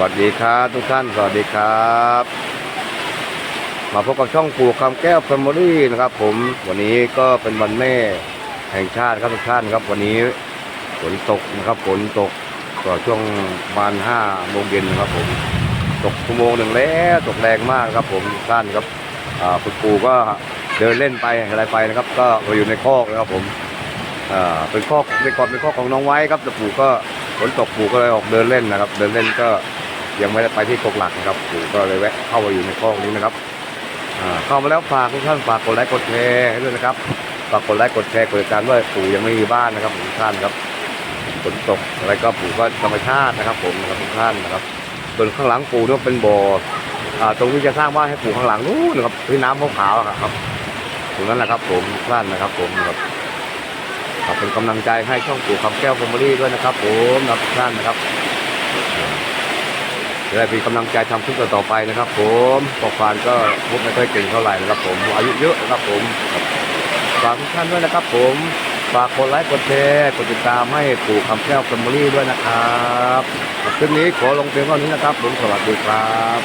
วัสดีครับทุกท่าน สวัสดีครับ มาพบกับช่องปู่คำแก้วแฟมิลี่นะครับ ผมวันนี้ก็เป็นวันแม่แห่งชาติครับทุกท่านครับ วันนี้ฝนตกนะครับฝนตกก็ช่วงประมาณห้าโมงเย็นนะครับ ผม ตกชั่วโมงหนึ่งแล้วตกแรงมากครับ ผมทุกท่านครับคุณปู่ก็เดินเล่นไปอะไรไปนะครับ ก็มาอยู่ในคอกนะครับ ผมเป็นข้อในกอนเป็นข้อของน้องไว้ครับแต่ปู่ก็ฝนตกปู่ก็เลยออกเดินเล่นนะครับ เดินเล่นก็ ยังไม่ได้ไปที่กกหลักนะครับปู่ก็เลยแวะเข้ามาอยู่ในข้องนี้นะครับเข้ามาแล้วฝากทุกท่านฝากกดไลค์กดแชร์ให้ด้วยนะครับฝากกดไลค์กดแชร์กดติดตามด้วยปู่ยังไม่มีบ้านนะครับทุกท่านครับฝนตกอะไรก็ปู่ก็ธรรมชาตินะครับ ผมนะครับทุกท่านนะครับส่วนข้างหลังปู่นี่เป็นบ่ออ่าตรงที่จะสร้างบ้านให้ปู่ข้างหลังนู้นนะครับที่น้ำขาวๆครับตรงนั้นแหละครับ ผมท่านนะครับ ผมครับขอบเป็นกำลังใจให้ช่องปู่คำแก้วคอมเมดี้ด้วยนะครับ ผมนะทุกท่านนะครับ จะได้เป็นกำลังใจทำคลิปต่อไปนะครับ ผมปอกฟานก็พูดไม่ค่อยเก่งเท่าไหร่นะครับ ผมอายุเยอะนะครับผมฝากทุกท่านด้วยนะครับ ผมฝากกดไลค์กดแชร์กดติดตามให้ปู่คำแก้วคอมเมดี้ด้วยนะครับคลิปนี้ขอลงเพียงเท่านี้นะครับ ผมสวัสดีครับ